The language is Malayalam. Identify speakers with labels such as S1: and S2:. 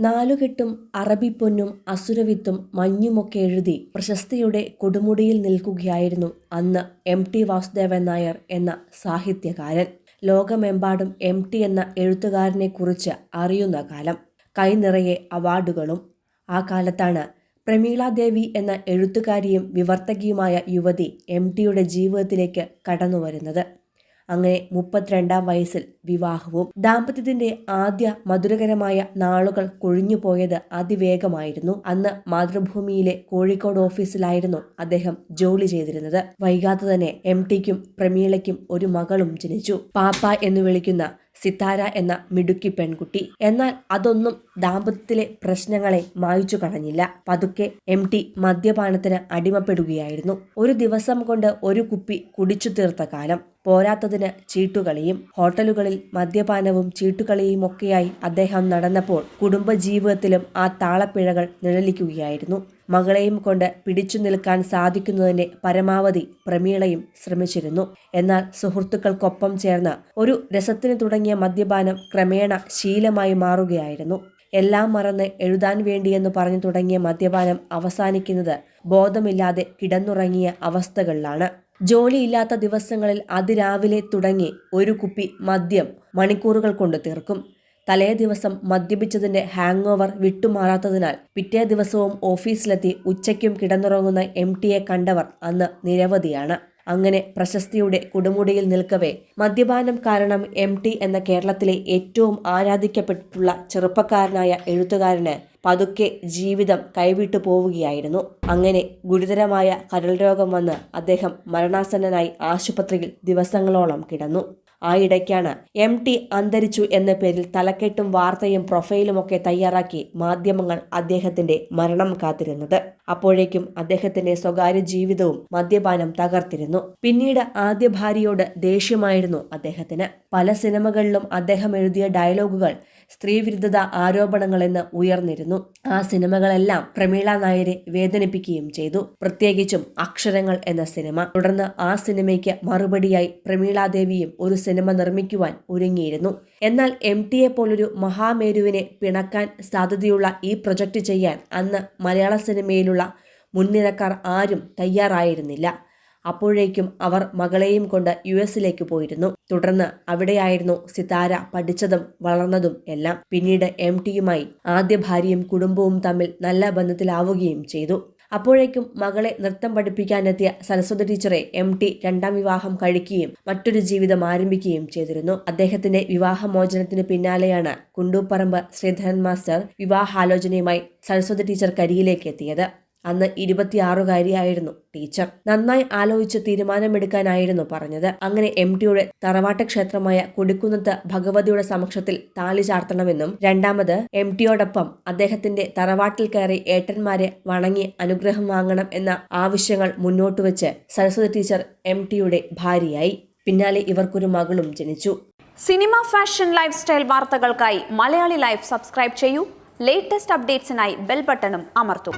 S1: നാലുകെട്ടും അറബിപ്പൊന്നും അസുരവിത്തും മഞ്ഞുമൊക്കെ എഴുതി പ്രശസ്തിയുടെ കൊടുമുടിയിൽ നിൽക്കുകയായിരുന്നു അന്ന് എം ടി വാസുദേവൻ നായർ എന്ന സാഹിത്യകാരൻ. ലോകമെമ്പാടും എം ടി എന്ന എഴുത്തുകാരനെക്കുറിച്ച് അറിയുന്ന കാലം. കൈനിറയെ അവാർഡുകളും ആ കാലത്താണ്. പ്രമീളാദേവി എന്ന എഴുത്തുകാരിയും വിവർത്തകിയുമായ യുവതി എം ടിയുടെ ജീവിതത്തിലേക്ക് കടന്നുവരുന്നത്. അങ്ങനെ മുപ്പത്തിരണ്ടാം വയസ്സിൽ വിവാഹവും ദാമ്പത്യത്തിന്റെ ആദ്യ മധുരകരമായ നാളുകൾ കൊഴിഞ്ഞുപോയത് അതിവേഗമായിരുന്നു. അന്ന് മാതൃഭൂമിയിലെ കോഴിക്കോട് ഓഫീസിലായിരുന്നു അദ്ദേഹം ജോലി ചെയ്തിരുന്നത്. വൈകാതെ തന്നെ എം ടിക്കും പ്രമീളയ്ക്കും ഒരു മകളും ജനിച്ചു. പാപ്പ എന്ന് വിളിക്കുന്ന സിത്താര എന്ന മിടുക്കി പെൺകുട്ടി. എന്നാൽ അതൊന്നും ദാമ്പത്യത്തിലെ പ്രശ്നങ്ങളെ മായ്ച്ചു കളഞ്ഞില്ല. പതുക്കെ എം ടി മദ്യപാനത്തിന് അടിമപ്പെടുകയായിരുന്നു. ഒരു ദിവസം കൊണ്ട് ഒരു കുപ്പി കുടിച്ചു തീർത്ത കാലം. പോരാത്തതിന് ചീട്ടുകളിയും ഹോട്ടലുകളിൽ മദ്യപാനവും ചീട്ടുകളിയും ഒക്കെയായി അദ്ദേഹം നടന്നപ്പോൾ കുടുംബജീവിതത്തിലും ആ താളപ്പിഴകൾ നിഴലിക്കുകയായിരുന്നു. മകളെയും കൊണ്ട് പിടിച്ചു നിൽക്കാൻ സാധിക്കുന്നതിന്റെ പരമാവധി പ്രമീളയും ശ്രമിച്ചിരുന്നു. എന്നാൽ സുഹൃത്തുക്കൾക്കൊപ്പം ചേർന്ന് ഒരു രസത്തിന് തുടങ്ങിയ മദ്യപാനം ക്രമേണ ശീലമായി മാറുകയായിരുന്നു. എല്ലാം മറന്ന് എഴുതാൻ വേണ്ടിയെന്ന് പറഞ്ഞു തുടങ്ങിയ മദ്യപാനം അവസാനിക്കുന്നത് ബോധമില്ലാതെ കിടന്നുറങ്ങിയ അവസ്ഥകളിലാണ്. ജോലിയില്ലാത്ത ദിവസങ്ങളിൽ അതിരാവിലെ തുടങ്ങി ഒരു കുപ്പി മദ്യം മണിക്കൂറുകൾ കൊണ്ട് തീർക്കും. തലേ ദിവസം മദ്യപിച്ചതിന്റെ ഹാങ് ഓവർ വിട്ടുമാറാത്തതിനാൽ പിറ്റേ ദിവസവും ഓഫീസിലെത്തി ഉച്ചയ്ക്കും കിടന്നുറങ്ങുന്ന എം ടിയെ കണ്ടവർ അന്ന് നിരവധിയാണ്. അങ്ങനെ പ്രശസ്തിയുടെ കൊടുമുടിയിൽ നിൽക്കവേ മദ്യപാനം കാരണം എം എന്ന കേരളത്തിലെ ഏറ്റവും ആരാധിക്കപ്പെട്ടിട്ടുള്ള ചെറുപ്പക്കാരനായ എഴുത്തുകാരന് പതുക്കെ ജീവിതം കൈവിട്ടു പോവുകയായിരുന്നു. അങ്ങനെ ഗുരുതരമായ കരൾ രോഗം വന്ന് അദ്ദേഹം മരണാസന്നനായി ആശുപത്രിയിൽ ദിവസങ്ങളോളം കിടന്നു. ആ ഇടയ്ക്കാണ് എം ടി അന്തരിച്ചു എന്ന പേരിൽ തലക്കെട്ടും വാർത്തയും പ്രൊഫൈലും ഒക്കെ തയ്യാറാക്കി മാധ്യമങ്ങൾ അദ്ദേഹത്തിന്റെ മരണം കാത്തിരുന്നത്. അപ്പോഴേക്കും അദ്ദേഹത്തിന്റെ സ്വകാര്യ ജീവിതവും മദ്യപാനം തകർത്തിരുന്നു. പിന്നീട് ആദ്യ ഭാര്യയോട് ദേഷ്യമായിരുന്നു അദ്ദേഹത്തിന്. പല സിനിമകളിലും അദ്ദേഹം എഴുതിയ ഡയലോഗുകൾ സ്ത്രീവിരുദ്ധത ആരോപണങ്ങളെന്ന് ഉയർന്നിരുന്നു. ആ സിനിമകളെല്ലാം പ്രമീള നായരെ വേദനിപ്പിക്കുകയും ചെയ്തു. പ്രത്യേകിച്ചും അക്ഷരങ്ങൾ എന്ന സിനിമ. തുടർന്ന് ആ സിനിമയ്ക്ക് മറുപടിയായി പ്രമീളാദേവിയും ഒരു സിനിമ നിർമ്മിക്കുവാൻ ഒരുങ്ങിയിരുന്നു. എന്നാൽ എം ടിയെ പോലൊരു മഹാമേരുവിനെ പിണക്കാൻ സാധ്യതയുള്ള ഈ പ്രൊജക്ട് ചെയ്യാൻ അന്ന് മലയാള സിനിമയിലുള്ള മുൻനിരക്കാർ ആരും തയ്യാറായിരുന്നില്ല. അപ്പോഴേക്കും അവർ മകളെയും കൊണ്ട് യു എസിലേക്ക് പോയിരുന്നു. തുടർന്ന് അവിടെയായിരുന്നു സിതാര പഠിച്ചതും വളർന്നതും എല്ലാം. പിന്നീട് എം ടിയുമായി ആദ്യ ഭാര്യയും കുടുംബവും തമ്മിൽ നല്ല ബന്ധത്തിലാവുകയും ചെയ്തു. അപ്പോഴേക്കും മകളെ നൃത്തം പഠിപ്പിക്കാനെത്തിയ സരസ്വതി ടീച്ചറെ എം ടി രണ്ടാം വിവാഹം കഴിക്കുകയും മറ്റൊരു ജീവിതം ആരംഭിക്കുകയും ചെയ്തിരുന്നു. അദ്ദേഹത്തിന്റെ വിവാഹമോചനത്തിന് പിന്നാലെയാണ് കുണ്ടൂപ്പറമ്പ് ശ്രീധരൻ മാസ്റ്റർ വിവാഹാലോചനയുമായി സരസ്വതി ടീച്ചർ കരിയിലേക്ക് എത്തിയത്. അന്ന് ഇരുപത്തിയാറുകാരിയായിരുന്നു ടീച്ചർ. നന്നായി ആലോചിച്ച് തീരുമാനമെടുക്കാനായിരുന്നു പറഞ്ഞത്. അങ്ങനെ എം ടിയുടെ തറവാട്ട ക്ഷേത്രമായ കൊടിക്കുന്നത്ത് ഭഗവതിയുടെ സമക്ഷത്തിൽ താലി ചാർത്തണമെന്നും രണ്ടാമത് എം ടിയോടൊപ്പം അദ്ദേഹത്തിന്റെ തറവാട്ടിൽ കയറി ഏട്ടന്മാരെ വണങ്ങി അനുഗ്രഹം വാങ്ങണം എന്ന ആവശ്യങ്ങൾ മുന്നോട്ട് വെച്ച് സരസ്വതി ടീച്ചർ എം ടിയുടെ ഭാര്യയായി. പിന്നാലെ ഇവർക്കൊരു മകളും ജനിച്ചു.
S2: സിനിമ ഫാഷൻ ലൈഫ് സ്റ്റൈൽ വാർത്തകൾക്കായി മലയാളി ലൈഫ് സബ്സ്ക്രൈബ് ചെയ്യൂ. ലേറ്റസ്റ്റ് അപ്ഡേറ്റ്സിനായി ബെൽ ബട്ടണും അമർത്തും.